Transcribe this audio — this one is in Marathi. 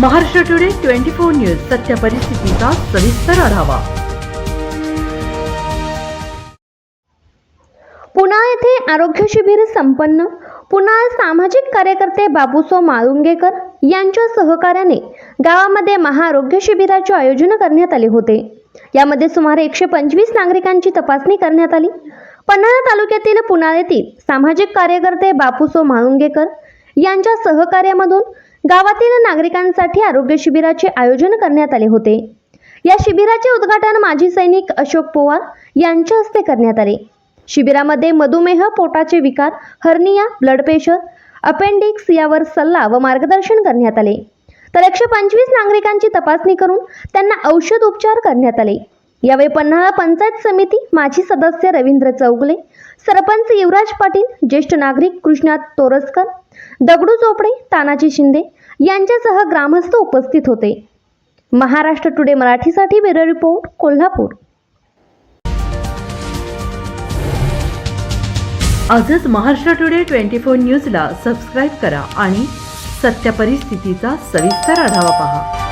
Maharashtra today twenty four news सत्य परिस्थितीचा सविस्तर आढावा. पुणा येथे आरोग्य शिबिर संपन्न. पुन्हा सामाजिक कार्यकर्ते बाबूसो माळुंगेकर यांच्या सहकार्याने गावामध्ये महाआरोग्य शिबिराचे आयोजन करण्यात आले होते. यामध्ये सुमारे एकशे पंचवीस नागरिकांची तपासणी करण्यात आली. पन्हाळा तालुक्यातील पुणा येथील सामाजिक कार्यकर्ते बापूसो माळुंगेकर यांच्या सहकार्यामधून गावातील नागरिकांसाठी आरोग्य शिबिराचे आयोजन करण्यात आले होते. या शिबिराचे उद्घाटन माजी सैनिक अशोक पोवार यांच्या हस्ते करण्यात आले. शिबिरामध्ये मधुमेह पोटाचे विकार हर्निया ब्लड प्रेशर अपेंडिक्स यावर सल्ला व मार्गदर्शन करण्यात आले. तर एकशे पंचवीस नागरिकांची तपासणी करून त्यांना औषध उपचार करण्यात आले. यावेळी पन्हाळा पंचायत समिती माजी सदस्य रवींद्र चौगले सरपंच युवराज पाटील ज्येष्ठ नागरिक कृष्णा तोरसकर दगडू चोपडे तानाजी शिंदे यांच्यासह ग्रामस्थ उपस्थित होते. महाराष्ट्र टुडे मराठीसाठी ब्युरो रिपोर्ट कोल्हापूर. आजच महाराष्ट्र टुडे ट्वेंटी फोर न्यूजला सबस्क्राईब करा आणि सत्य परिस्थितीचा सविस्तर आढावा पहा.